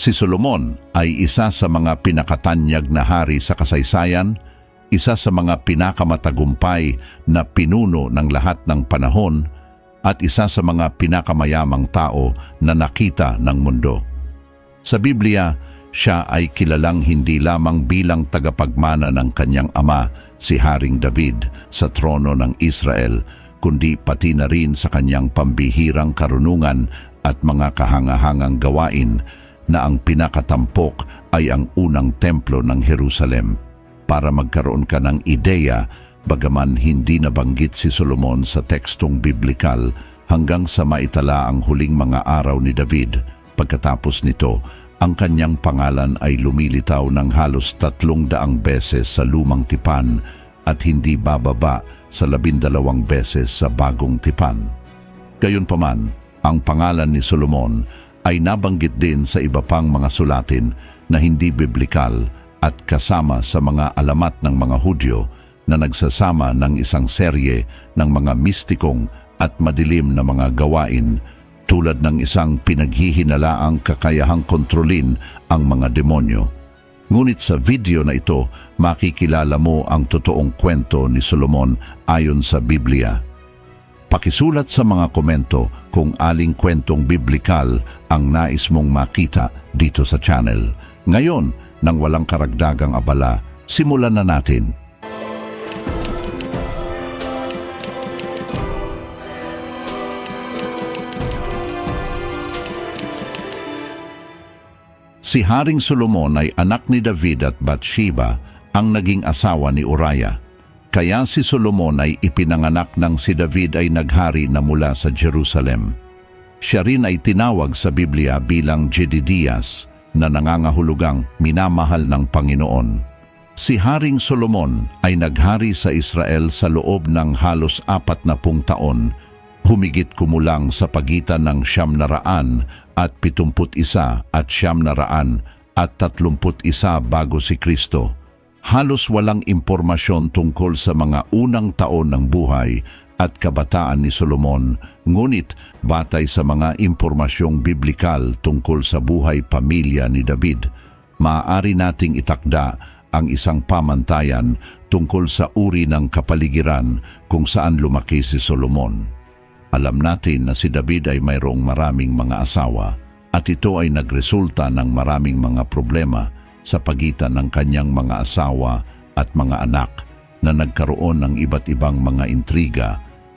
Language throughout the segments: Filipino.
Si Solomon ay isa sa mga pinakatanyag na hari sa kasaysayan, isa sa mga pinakamatagumpay na pinuno ng lahat ng panahon, at isa sa mga pinakamayamang tao na nakita ng mundo. Sa Biblia, siya ay kilalang hindi lamang bilang tagapagmana ng kanyang ama, si Haring David, sa trono ng Israel, kundi pati na rin sa kanyang pambihirang karunungan at mga kahangahangang gawain na ang pinakatampok ay ang unang templo ng Jerusalem. Para magkaroon ka ng ideya, bagaman hindi nabanggit si Solomon sa tekstong biblikal hanggang sa maitala ang huling mga araw ni David. Pagkatapos nito, ang kanyang pangalan ay lumilitaw ng halos tatlong daang beses sa lumang tipan at hindi bababa sa labindalawang beses sa bagong tipan. Gayunpaman, ang pangalan ni Solomon ay nabanggit din sa iba pang mga sulatin na hindi biblikal at kasama sa mga alamat ng mga Hudyo na nagsasama ng isang serye ng mga mistikong at madilim na mga gawain tulad ng isang pinaghihinalaang kakayahang kontrolin ang mga demonyo. Ngunit sa video na ito, makikilala mo ang totoong kwento ni Solomon ayon sa Biblia. Pakisulat sa mga komento kung aling kwentong biblikal ang nais mong makita dito sa channel. Ngayon, nang walang karagdagang abala, simulan na natin. Si Haring Solomon ay anak ni David at Bathsheba, ang naging asawa ni Uriah. Kaya si Solomon ay ipinanganak ng si David ay naghari na mula sa Jerusalem. Siya rin ay tinawag sa Biblia bilang Jedidias na nangangahulugang minamahal ng Panginoon. Si Haring Solomon ay naghari sa Israel sa loob ng halos apat na pung taon, humigit kumulang sa pagitan ng siyam na raan at pitumput isa at siyam na raan at tatlumput isa bago si Kristo. Halos walang impormasyon tungkol sa mga unang taon ng buhay at kabataan ni Solomon, ngunit batay sa mga impormasyong biblikal tungkol sa buhay pamilya ni David, maaari nating itakda ang isang pamantayan tungkol sa uri ng kapaligiran kung saan lumaki si Solomon. Alam natin na si David ay mayroong maraming mga asawa at ito ay nagresulta ng maraming mga problema sa pagitan ng kanyang mga asawa at mga anak na nagkaroon ng iba't ibang mga intriga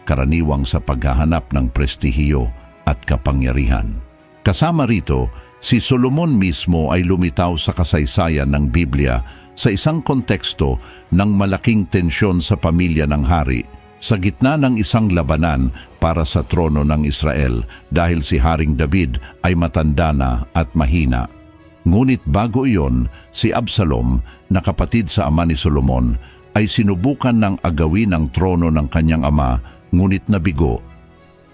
karaniwang sa paghahanap ng prestihiyo at kapangyarihan. Kasama rito, si Solomon mismo ay lumitaw sa kasaysayan ng Biblia sa isang konteksto ng malaking tensyon sa pamilya ng hari sa gitna ng isang labanan para sa trono ng Israel dahil si Haring David ay matanda na at mahina. Ngunit bago iyon, si Absalom, na kapatid sa ama ni Solomon, ay sinubukan ng agawin ang trono ng kanyang ama, ngunit nabigo.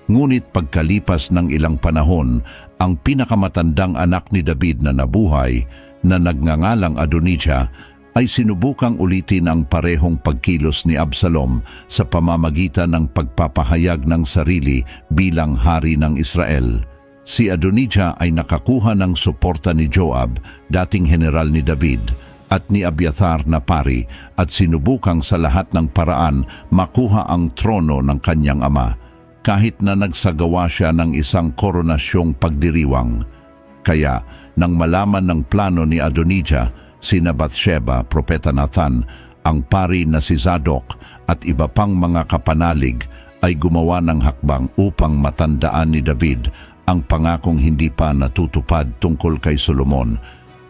Ngunit pagkalipas ng ilang panahon, ang pinakamatandang anak ni David na nabuhay, na nagngangalang Adonijah, ay sinubukang ulitin ang parehong pagkilos ni Absalom sa pamamagitan ng pagpapahayag ng sarili bilang hari ng Israel. Si Adonijah ay nakakuha ng suporta ni Joab, dating general ni David, at ni Abiathar na pari at sinubukang sa lahat ng paraan makuha ang trono ng kanyang ama, kahit na nagsagawa siya ng isang koronasyong pagdiriwang. Kaya, nang malaman ng plano ni Adonijah, sina Bathsheba, Propeta Nathan, ang pari na si Zadok at iba pang mga kapanalig ay gumawa ng hakbang upang matandaan ni David ang pangakong hindi pa natutupad tungkol kay Solomon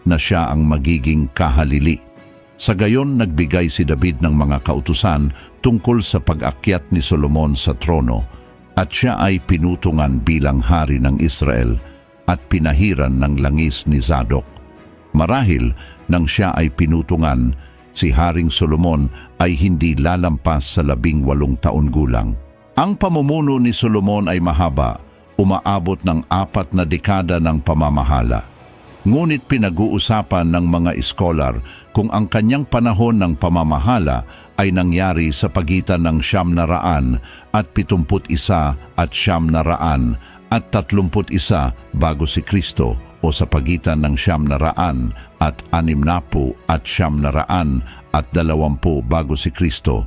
na siya ang magiging kahalili. Sa gayon nagbigay si David ng mga kautusan tungkol sa pag-akyat ni Solomon sa trono at siya ay pinutungan bilang hari ng Israel at pinahiran ng langis ni Zadok. Marahil nang siya ay pinutungan, si Haring Solomon ay hindi lalampas sa labing walong taon gulang. Ang pamumuno ni Solomon ay mahaba, umaabot ng apat na dekada ng pamamahala. Ngunit pinag-uusapan ng mga iskolar kung ang kanyang panahon ng pamamahala ay nangyari sa pagitan ng siyam na raan at pitumput isa at siyam na raan at tatlumput isa bago si Kristo o sa pagitan ng siyam na raan at anim na po at siyam na raan at dalawampu bago si Kristo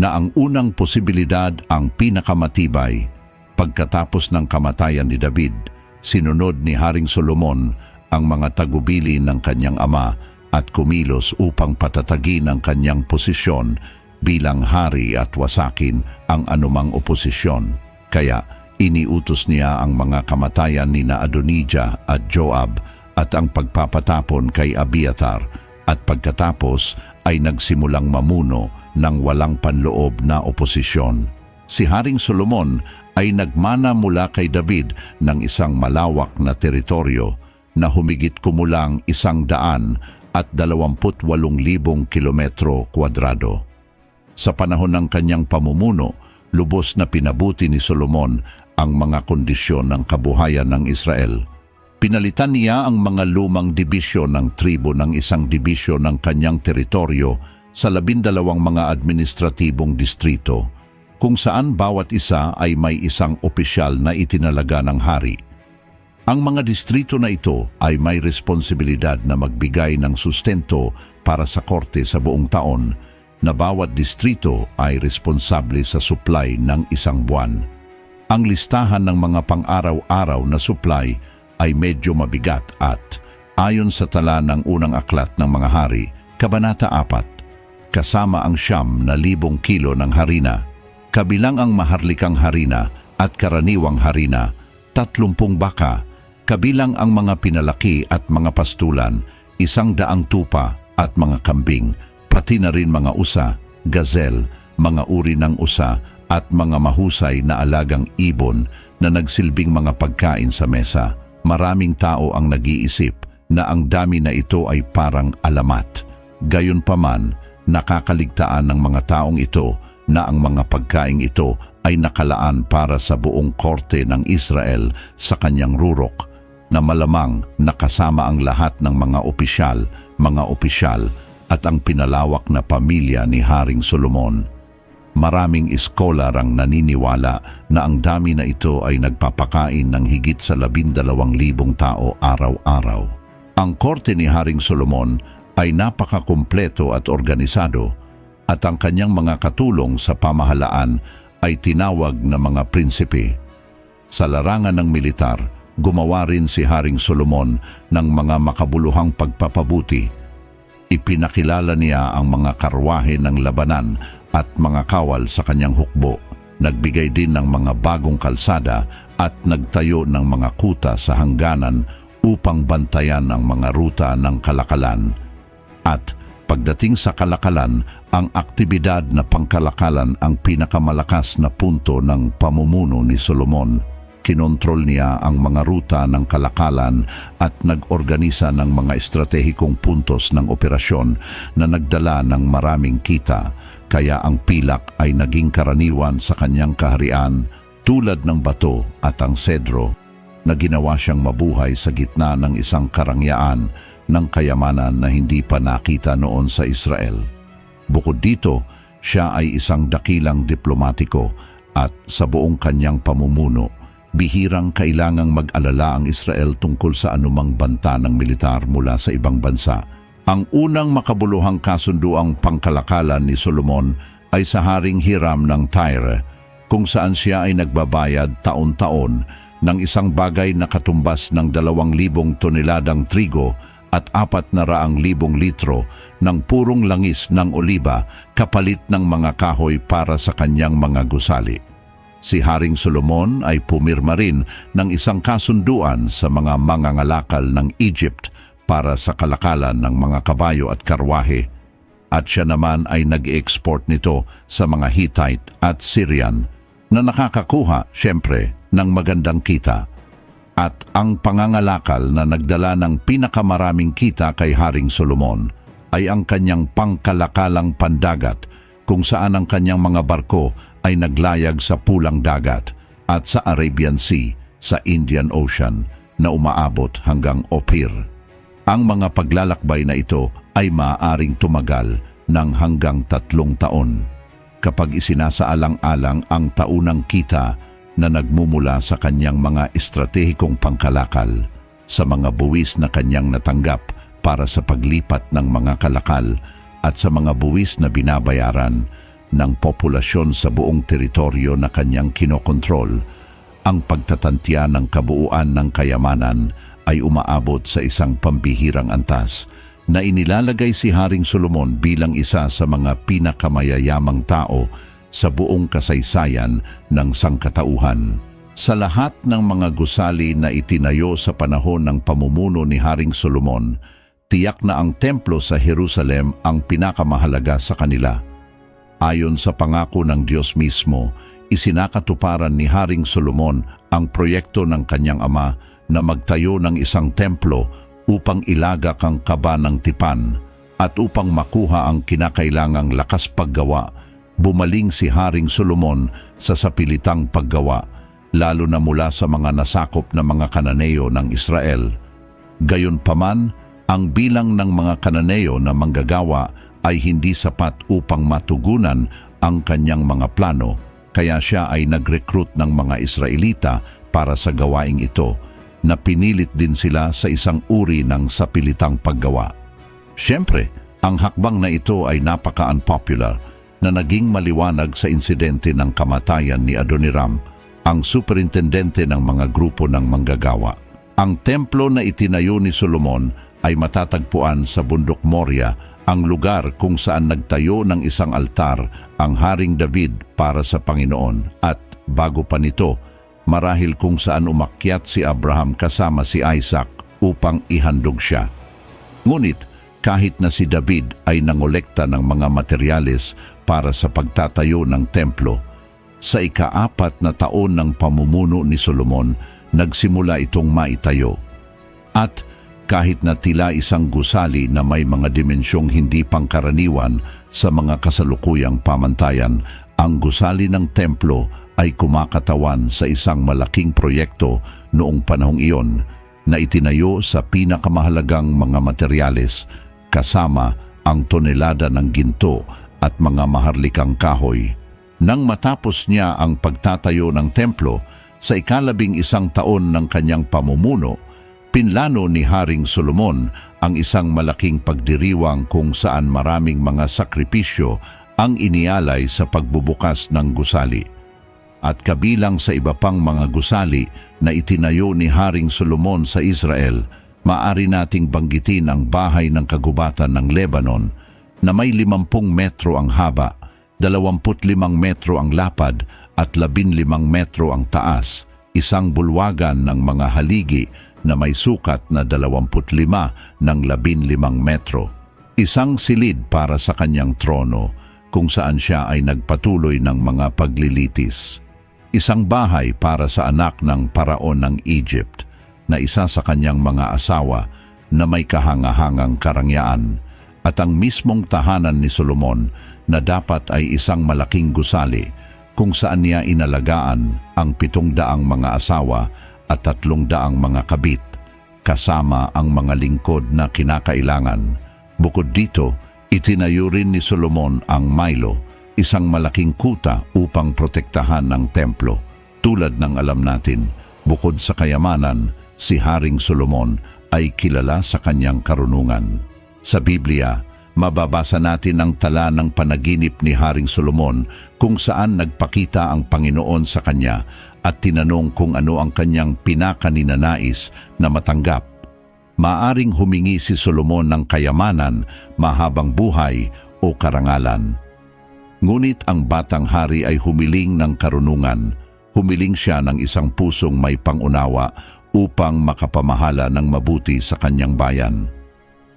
na ang unang posibilidad ang pinakamatibay. Pagkatapos ng kamatayan ni David, sinunod ni Haring Solomon ang mga tagubili ng kanyang ama at kumilos upang patatagin ang kanyang posisyon bilang hari at wasakin ang anumang oposisyon. Kaya iniutos niya ang mga kamatayan ni Adonijah at Joab at ang pagpapatapon kay Abiathar at pagkatapos ay nagsimulang mamuno ng walang panloob na oposisyon. Si Haring Solomon ay nagmana mula kay David ng isang malawak na teritoryo na humigit kumulang isang daan at dalawamput walong libong kilometro kwadrado. Sa panahon ng kanyang pamumuno, lubos na pinabuti ni Solomon ang mga kondisyon ng kabuhayan ng Israel. Pinalitan niya ang mga lumang dibisyon ng tribo ng isang dibisyon ng kanyang teritoryo sa labindalawang mga administratibong distrito, kung saan bawat isa ay may isang opisyal na itinalaga ng hari. Ang mga distrito na ito ay may responsibilidad na magbigay ng sustento para sa korte sa buong taon na bawat distrito ay responsable sa supply ng isang buwan. Ang listahan ng mga pang-araw-araw na supply ay medyo mabigat at ayon sa tala ng unang aklat ng mga hari, Kabanata 4, kasama ang siyam na libong kilo ng harina, kabilang ang maharlikang harina at karaniwang harina, tatlumpung baka, kabilang ang mga pinalaki at mga pastulan, isang daang tupa at mga kambing, pati na rin mga usa, gazel, mga uri ng usa at mga mahusay na alagang ibon na nagsilbing mga pagkain sa mesa. Maraming tao ang nag-iisip na ang dami na ito ay parang alamat. Gayunpaman, nakakaligtaan ng mga taong ito na ang mga pagkain ito ay nakalaan para sa buong korte ng Israel sa kanyang rurok na malamang nakasama ang lahat ng mga opisyal, mga opisyal at ang pinalawak na pamilya ni Haring Solomon. Maraming iskolar ang naniniwala na ang dami na ito ay nagpapakain ng higit sa labindalawang libong tao araw-araw. Ang korte ni Haring Solomon ay napakakumpleto at organisado at ang kanyang mga katulong sa pamahalaan ay tinawag na mga prinsipe. Sa larangan ng militar, gumawa rin si Haring Solomon ng mga makabuluhang pagpapabuti. Ipinakilala niya ang mga karwahe ng labanan at mga kawal sa kanyang hukbo. Nagbigay din ng mga bagong kalsada at nagtayo ng mga kuta sa hangganan upang bantayan ang mga ruta ng kalakalan. At pagdating sa kalakalan, ang aktibidad na pangkalakalan ang pinakamalakas na punto ng pamumuno ni Solomon. Kinontrol niya ang mga ruta ng kalakalan at nag-organisa ng mga estratehikong puntos ng operasyon na nagdala ng maraming kita kaya ang pilak ay naging karaniwan sa kanyang kaharian tulad ng bato at ang sedro na ginawa siyang mabuhay sa gitna ng isang karangyaan ng kayamanan na hindi pa nakita noon sa Israel. Bukod dito, siya ay isang dakilang diplomatiko at sa buong kanyang pamumuno, bihirang kailangang mag-alala ang Israel tungkol sa anumang banta ng militar mula sa ibang bansa. Ang unang makabuluhang kasunduang pangkalakalan ni Solomon ay sa Haring Hiram ng Tyre, kung saan siya ay nagbabayad taon-taon ng isang bagay na katumbas ng dalawang libong toneladang trigo at apat na raang libong litro ng purong langis ng oliba kapalit ng mga kahoy para sa kanyang mga gusali. Si Haring Solomon ay pumirma rin ng isang kasunduan sa mga mangangalakal ng Egypt para sa kalakalan ng mga kabayo at karwahe at siya naman ay nag-export nito sa mga Hittite at Syrian na nakakakuha, siyempre, ng magandang kita. At ang pangangalakal na nagdala ng pinakamaraming kita kay Haring Solomon ay ang kanyang pangkalakalang pandagat kung saan ang kanyang mga barko ay naglayag sa pulang dagat at sa Arabian Sea sa Indian Ocean na umaabot hanggang Opir. Ang mga paglalakbay na ito ay maaaring tumagal ng hanggang tatlong taon kapag isinasaalang-alang ang taunang kita na nagmumula sa kanyang mga estratehikong pangkalakal. sa mga buwis na kanyang natanggap para sa paglipat ng mga kalakal at sa mga buwis na binabayaran ng populasyon sa buong teritoryo na kanyang kinokontrol, ang pagtatantya ng kabuuan ng kayamanan ay umaabot sa isang pambihirang antas na inilalagay si Haring Solomon bilang isa sa mga pinakamayayamang tao sa buong kasaysayan ng sangkatauhan. Sa lahat ng mga gusali na itinayo sa panahon ng pamumuno ni Haring Solomon, tiyak na ang templo sa Jerusalem ang pinakamahalaga sa kanila. Ayon sa pangako ng Diyos mismo, isinakatuparan ni Haring Solomon ang proyekto ng kanyang ama na magtayo ng isang templo upang ilagak ang kaba ng tipan at upang makuha ang kinakailangang lakas paggawa, bumaling si Haring Solomon sa sapilitang paggawa, lalo na mula sa mga nasakop na mga kananeo ng Israel. Gayunpaman, ang bilang ng mga kananeo na manggagawa ay hindi sapat upang matugunan ang kanyang mga plano, kaya siya ay nag-recruit ng mga Israelita para sa gawaing ito na pinilit din sila sa isang uri ng sapilitang paggawa. Siyempre, ang hakbang na ito ay napaka-unpopular na naging maliwanag sa insidente ng kamatayan ni Adoniram, ang superintendente ng mga grupo ng manggagawa. Ang templo na itinayo ni Solomon ay matatagpuan sa bundok Moria, ang lugar kung saan nagtayo ng isang altar ang Haring David para sa Panginoon at bago pa nito, marahil kung saan umakyat si Abraham kasama si Isaac upang ihandog siya. Ngunit kahit na si David ay nangolekta ng mga materyales para sa pagtatayo ng templo, sa ikaapat na taon ng pamumuno ni Solomon, nagsimula itong maitayo. At kahit na tila isang gusali na may mga dimensyong hindi pangkaraniwan sa mga kasalukuyang pamantayan, ang gusali ng templo ay kumakatawan sa isang malaking proyekto noong panahong iyon na itinayo sa pinakamahalagang mga materyales kasama ang tonelada ng ginto at mga maharlikang kahoy. Nang matapos niya ang pagtatayo ng templo sa ikalabing isang taon ng kanyang pamumuno, Pinlano ni Haring Solomon ang isang malaking pagdiriwang kung saan maraming mga sakripisyo ang inialay sa pagbubukas ng gusali. At kabilang sa iba pang mga gusali na itinayo ni Haring Solomon sa Israel, maari nating banggitin ang bahay ng kagubatan ng Lebanon na may 50 metro ang haba, 25 metro ang lapad at 15 metro ang taas, isang bulwagan ng mga haligi na may sukat na 25 ng 15 metro. Isang silid para sa kanyang trono kung saan siya ay nagpatuloy ng mga paglilitis. Isang bahay para sa anak ng paraon ng Egypt na isa sa kanyang mga asawa na may kahangahangang karangyaan at ang mismong tahanan ni Solomon na dapat ay isang malaking gusali kung saan niya inalagaan ang pitong daang mga asawa at tatlong daang mga kabit, kasama ang mga lingkod na kinakailangan. Bukod dito, itinayo rin ni Solomon ang Milo, isang malaking kuta upang protektahan ng templo. Tulad ng alam natin, bukod sa kayamanan, si Haring Solomon ay kilala sa kanyang karunungan. Sa Biblia, mababasa natin ang tala ng panaginip ni Haring Solomon kung saan nagpakita ang Panginoon sa kanya at tinanong kung ano ang kanyang pinakaninanais na matanggap. Maaring humingi si Solomon ng kayamanan, mahabang buhay o karangalan. Ngunit ang batang hari ay humiling ng karunungan. Humiling siya ng isang pusong may pangunawa upang makapamahala ng mabuti sa kanyang bayan.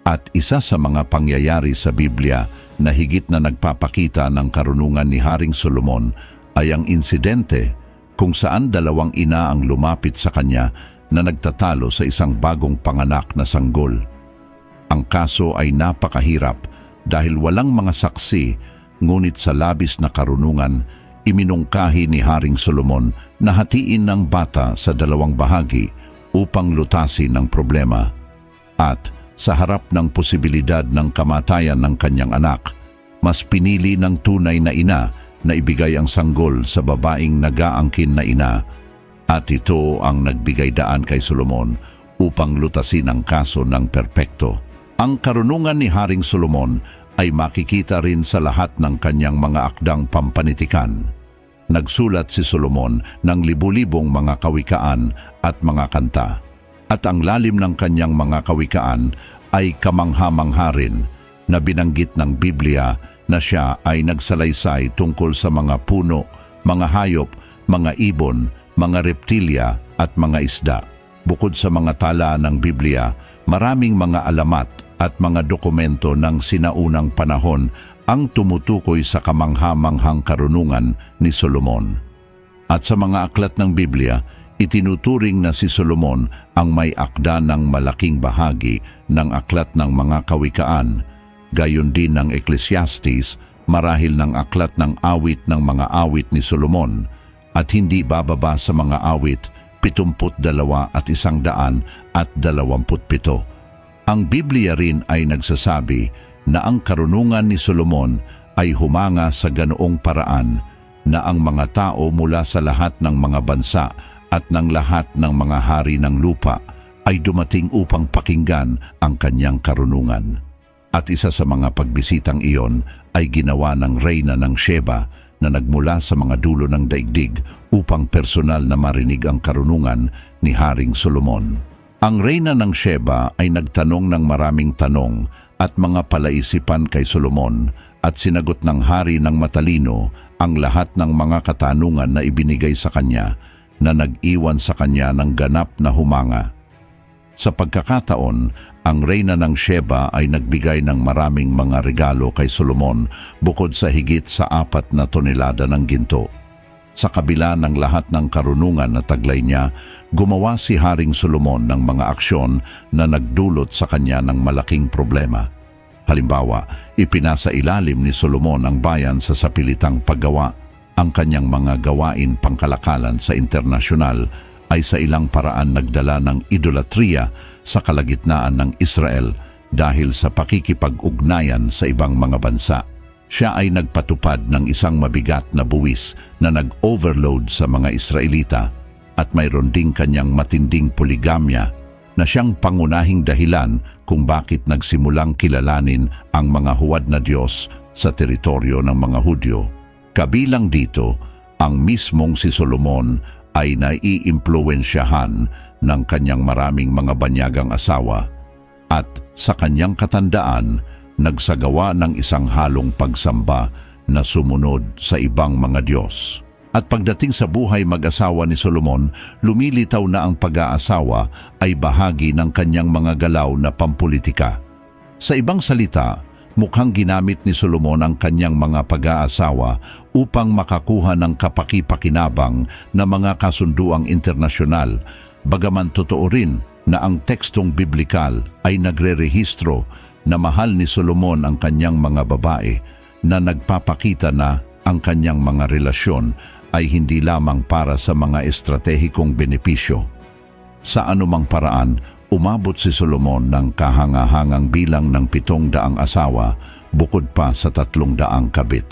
At isa sa mga pangyayari sa Biblia na higit na nagpapakita ng karunungan ni Haring Solomon ay ang insidente kung saan dalawang ina ang lumapit sa kanya na nagtatalo sa isang bagong panganak na sanggol. Ang kaso ay napakahirap dahil walang mga saksi ngunit sa labis na karunungan, iminungkahi ni Haring Solomon na hatiin ng bata sa dalawang bahagi upang lutasin ang problema. At sa harap ng posibilidad ng kamatayan ng kanyang anak, mas pinili ng tunay na ina na ibigay ang sanggol sa babaeng nagaangkin na ina at ito ang nagbigay daan kay Solomon upang lutasin ang kaso ng perpekto. Ang karunungan ni Haring Solomon ay makikita rin sa lahat ng kanyang mga akdang pampanitikan. Nagsulat si Solomon ng libu-libong mga kawikaan at mga kanta. At ang lalim ng kanyang mga kawikaan ay kamangha-mangha rin na binanggit ng Biblia na siya ay nagsalaysay tungkol sa mga puno, mga hayop, mga ibon, mga reptilya at mga isda. Bukod sa mga tala ng Biblia, maraming mga alamat at mga dokumento ng sinaunang panahon ang tumutukoy sa kamangha-manghang karunungan ni Solomon. At sa mga aklat ng Biblia, itinuturing na si Solomon ang may akda ng malaking bahagi ng aklat ng mga kawikaan, gayon din ng Ecclesiastes, marahil ng aklat ng awit ng mga awit ni Solomon, at hindi bababa sa mga awit 72 at isang daan at 27. Ang Biblia rin ay nagsasabi na ang karunungan ni Solomon ay humanga sa ganoong paraan na ang mga tao mula sa lahat ng mga bansa at ng lahat ng mga hari ng lupa ay dumating upang pakinggan ang kanyang karunungan. At isa sa mga pagbisitang iyon ay ginawa ng Reyna ng Sheba na nagmula sa mga dulo ng daigdig upang personal na marinig ang karunungan ni Haring Solomon. Ang Reyna ng Sheba ay nagtanong ng maraming tanong at mga palaisipan kay Solomon at sinagot ng hari ng matalino ang lahat ng mga katanungan na ibinigay sa kanya na nag-iwan sa kanya ng ganap na humanga. Sa pagkakataon, ang reyna ng Sheba ay nagbigay ng maraming mga regalo kay Solomon bukod sa higit sa apat na tonelada ng ginto. Sa kabila ng lahat ng karunungan na taglay niya, gumawa si Haring Solomon ng mga aksyon na nagdulot sa kanya ng malaking problema. Halimbawa, ipinasa ilalim ni Solomon ang bayan sa sapilitang paggawa. Ang kanyang mga gawain pangkalakalan sa internasyonal ay sa ilang paraan nagdala ng idolatriya sa kalagitnaan ng Israel dahil sa pakikipag-ugnayan sa ibang mga bansa. Siya ay nagpatupad ng isang mabigat na buwis na nag-overload sa mga Israelita at mayroon ding kanyang matinding poligamya na siyang pangunahing dahilan kung bakit nagsimulang kilalanin ang mga huwad na Diyos sa teritoryo ng mga Hudyo. Kabilang dito, ang mismong si Solomon ay naiimpluensyahan ng kanyang maraming mga banyagang asawa at sa kanyang katandaan, nagsagawa ng isang halong pagsamba na sumunod sa ibang mga Diyos. At pagdating sa buhay mag-asawa ni Solomon, lumilitaw na ang pag-aasawa ay bahagi ng kanyang mga galaw na pampolitika. Sa ibang salita, mukhang ginamit ni Solomon ang kanyang mga pag-aasawa upang makakuha ng kapakipakinabang na mga kasunduang internasyonal, bagaman totoo rin na ang tekstong biblikal ay nagre-rehistro na mahal ni Solomon ang kanyang mga babae na nagpapakita na ang kanyang mga relasyon ay hindi lamang para sa mga estratehikong benepisyo. Sa anumang paraan, umabot si Solomon ng kahangahangang bilang ng pitong daang asawa bukod pa sa tatlong daang kabit.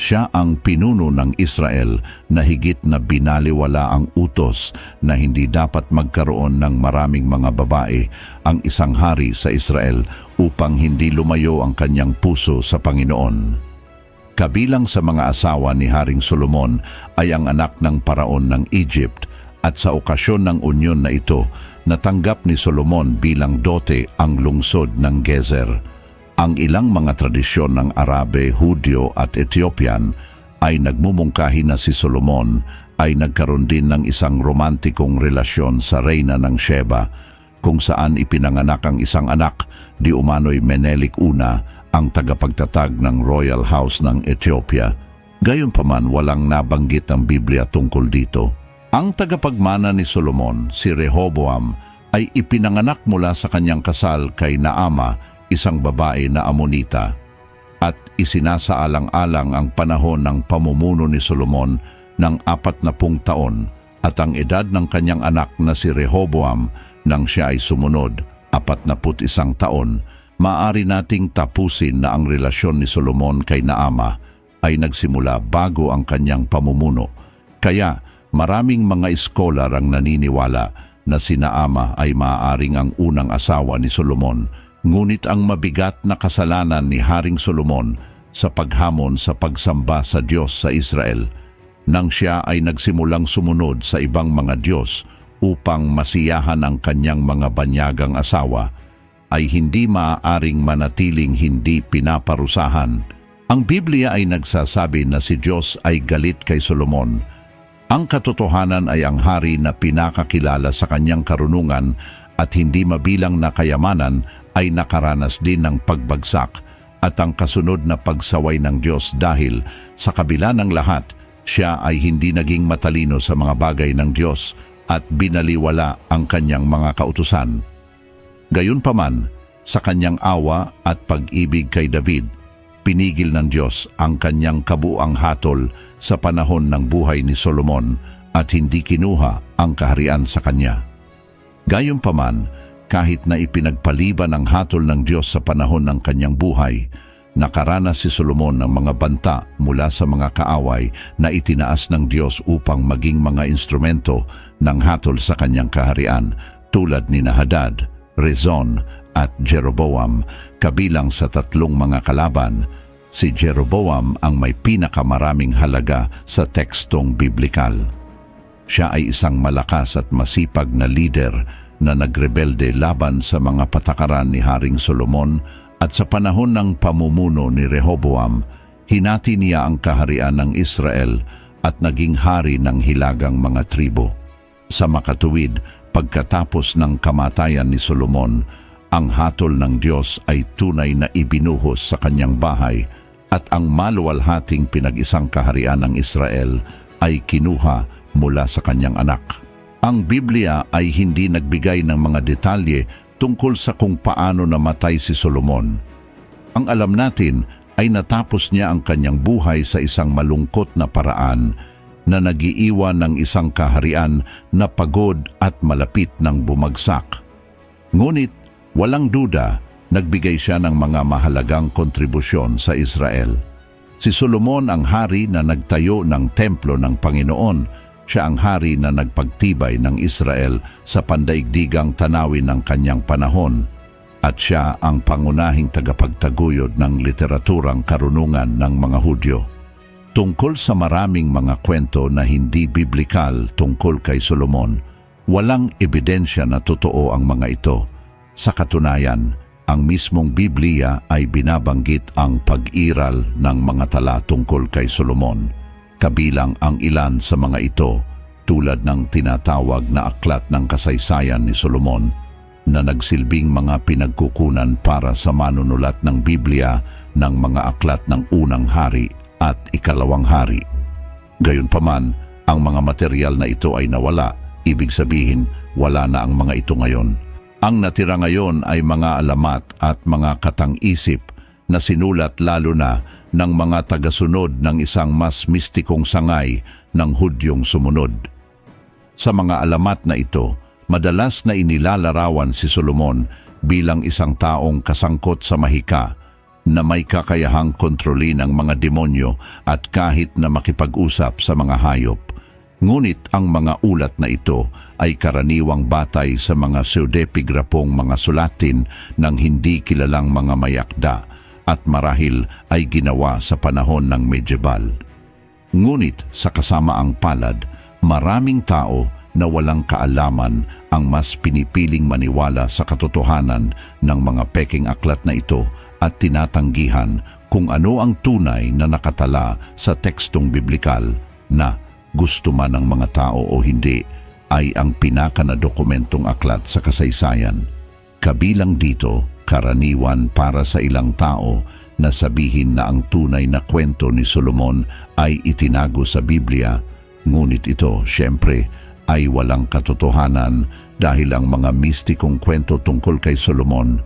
Siya ang pinuno ng Israel na higit na binaliwala ang utos na hindi dapat magkaroon ng maraming mga babae ang isang hari sa Israel upang hindi lumayo ang kanyang puso sa Panginoon. Kabilang sa mga asawa ni Haring Solomon ay ang anak ng paraon ng Egypt at sa okasyon ng unyon na ito, natanggap ni Solomon bilang dote ang lungsod ng Gezer. Ang ilang mga tradisyon ng Arabe, Hudyo at Ethiopian ay nagmumungkahi na si Solomon ay nagkaroon din ng isang romantikong relasyon sa reyna ng Sheba kung saan ipinanganak ang isang anak di umano'y Menelik una ang tagapagtatag ng Royal House ng Ethiopia. Gayunpaman walang nabanggit ang Biblia tungkol dito. Ang tagapagmana ni Solomon, si Rehoboam, ay ipinanganak mula sa kanyang kasal kay Naama, isang babae na Amonita. At isinasaalang-alang ang panahon ng pamumuno ni Solomon ng apat na pung taon at ang edad ng kanyang anak na si Rehoboam nang siya ay sumunod, apat na put isang taon, maaari nating tapusin na ang relasyon ni Solomon kay Naama ay nagsimula bago ang kanyang pamumuno. Kaya maraming mga eskolar ang naniniwala na sina Ama ay maaaring ang unang asawa ni Solomon, ngunit ang mabigat na kasalanan ni Haring Solomon sa paghamon sa pagsamba sa Diyos sa Israel, nang siya ay nagsimulang sumunod sa ibang mga Diyos upang masiyahan ang kanyang mga banyagang asawa, ay hindi maaaring manatiling hindi pinaparusahan. Ang Biblia ay nagsasabi na si Diyos ay galit kay Solomon. Ang katotohanan ay ang hari na pinakakilala sa kanyang karunungan at hindi mabilang na kayamanan ay nakaranas din ng pagbagsak at ang kasunod na pagsaway ng Diyos dahil sa kabila ng lahat, siya ay hindi naging matalino sa mga bagay ng Diyos at binaliwala ang kanyang mga kautusan. Gayunpaman, sa kanyang awa at pag-ibig kay David, pinigil ng Diyos ang kanyang kabuang hatol sa panahon ng buhay ni Solomon at hindi kinuha ang kaharian sa kanya. Gayunpaman, kahit na ipinagpaliban ang hatol ng Diyos sa panahon ng kanyang buhay, nakaranas si Solomon ng mga banta mula sa mga kaaway na itinaas ng Diyos upang maging mga instrumento ng hatol sa kanyang kaharian tulad ni Hadad, Rezon at Jeroboam kabilang sa tatlong mga kalaban. Si Jeroboam ang may pinakamaraming halaga sa tekstong biblikal. Siya ay isang malakas at masipag na leader na nagrebelde laban sa mga patakaran ni Haring Solomon at sa panahon ng pamumuno ni Rehoboam, hinati niya ang kaharian ng Israel at naging hari ng hilagang mga tribo. Sa makatuwid, pagkatapos ng kamatayan ni Solomon, ang hatol ng Diyos ay tunay na ibinuhos sa kanyang bahay at ang maluwalhating pinag-isang kaharian ng Israel ay kinuha mula sa kanyang anak. Ang Biblia ay hindi nagbigay ng mga detalye tungkol sa kung paano namatay si Solomon. Ang alam natin ay natapos niya ang kanyang buhay sa isang malungkot na paraan na nagiiwan ng isang kaharian na pagod at malapit ng bumagsak. Ngunit walang duda, nagbigay siya ng mga mahalagang kontribusyon sa Israel. Si Solomon ang hari na nagtayo ng templo ng Panginoon. Siya ang hari na nagpagtibay ng Israel sa pandaigdigang tanawin ng kanyang panahon. At siya ang pangunahing tagapagtaguyod ng literaturang karunungan ng mga Hudyo. Tungkol sa maraming mga kwento na hindi biblikal tungkol kay Solomon, walang ebidensya na totoo ang mga ito. Sa katunayan, ang mismong Biblia ay binabanggit ang pag-iral ng mga tala tungkol kay Solomon. Kabilang ang ilan sa mga ito tulad ng tinatawag na aklat ng kasaysayan ni Solomon na nagsilbing mga pinagkukunan para sa manunulat ng Biblia ng mga aklat ng unang hari at ikalawang hari. Gayunpaman, ang mga material na ito ay nawala, ibig sabihin wala na ang mga ito ngayon. Ang natira ngayon ay mga alamat at mga katang-isip na sinulat lalo na ng mga tagasunod ng isang mas mistikong sangay ng Hudyong sumunod. Sa mga alamat na ito, madalas na inilalarawan si Solomon bilang isang taong kasangkot sa mahika na may kakayahang kontrolin ang mga demonyo at kahit na makipag-usap sa mga hayop. Ngunit ang mga ulat na ito ay karaniwang batay sa mga pseudepigrapong mga sulatin ng hindi kilalang mga mayakda at marahil ay ginawa sa panahon ng medieval. Ngunit sa kasamaang palad, maraming tao na walang kaalaman ang mas pinipiling maniwala sa katotohanan ng mga peking aklat na ito at tinatanggihan kung ano ang tunay na nakatala sa tekstong biblikal na gusto man ng mga tao o hindi ay ang pinaka na dokumentong aklat sa kasaysayan. Kabilang dito, karaniwan para sa ilang tao na sabihin na ang tunay na kwento ni Solomon ay itinago sa Biblia, ngunit ito, syempre, ay walang katotohanan dahil ang mga mistikong kwento tungkol kay Solomon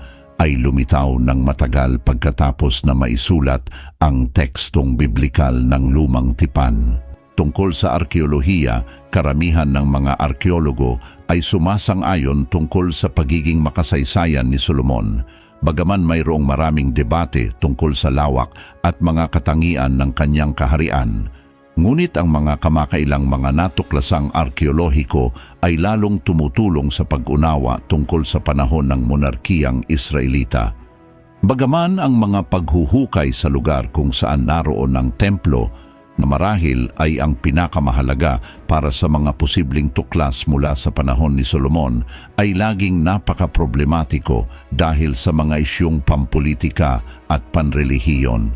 ay lumitaw ng matagal pagkatapos na maisulat ang tekstong biblikal ng lumang tipan. Tungkol sa arkeolohiya, karamihan ng mga arkeologo ay sumasang-ayon tungkol sa pagiging makasaysayan ni Solomon. Bagaman mayroong maraming debate tungkol sa lawak at mga katangian ng kanyang kaharian, Ngunit ang mga kamakailang mga natuklasang arkeolohiko ay lalong tumutulong sa pag-unawa tungkol sa panahon ng monarkiyang Israelita. Bagaman ang mga paghuhukay sa lugar kung saan naroon ang templo na marahil ay ang pinakamahalaga para sa mga posibleng tuklas mula sa panahon ni Solomon ay laging napaka-problematiko dahil sa mga isyong pampolitika at panrelihiyon.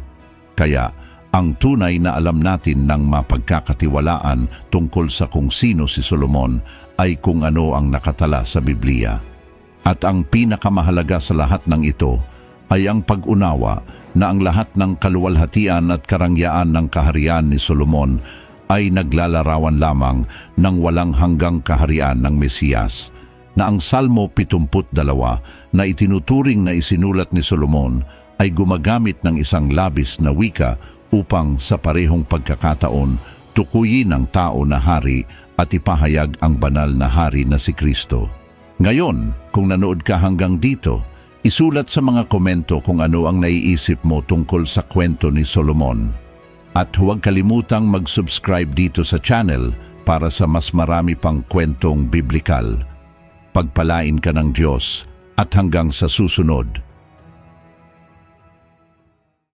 Kaya ang tunay na alam natin ng mapagkakatiwalaan tungkol sa kung sino si Solomon ay kung ano ang nakatala sa Biblia. At ang pinakamahalaga sa lahat ng ito ay ang pag-unawa na ang lahat ng kaluwalhatian at karangyaan ng kaharian ni Solomon ay naglalarawan lamang ng walang hanggang kaharian ng Mesiyas na ang Salmo 72 na itinuturing na isinulat ni Solomon ay gumagamit ng isang labis na wika upang sa parehong pagkakataon tukuyin ang tao na hari at ipahayag ang banal na hari na si Kristo. Ngayon, kung nanood ka hanggang dito, isulat sa mga komento kung ano ang naiisip mo tungkol sa kwento ni Solomon. At huwag kalimutang mag-subscribe dito sa channel para sa mas marami pang kwentong biblikal. Pagpalain ka ng Diyos at hanggang sa susunod.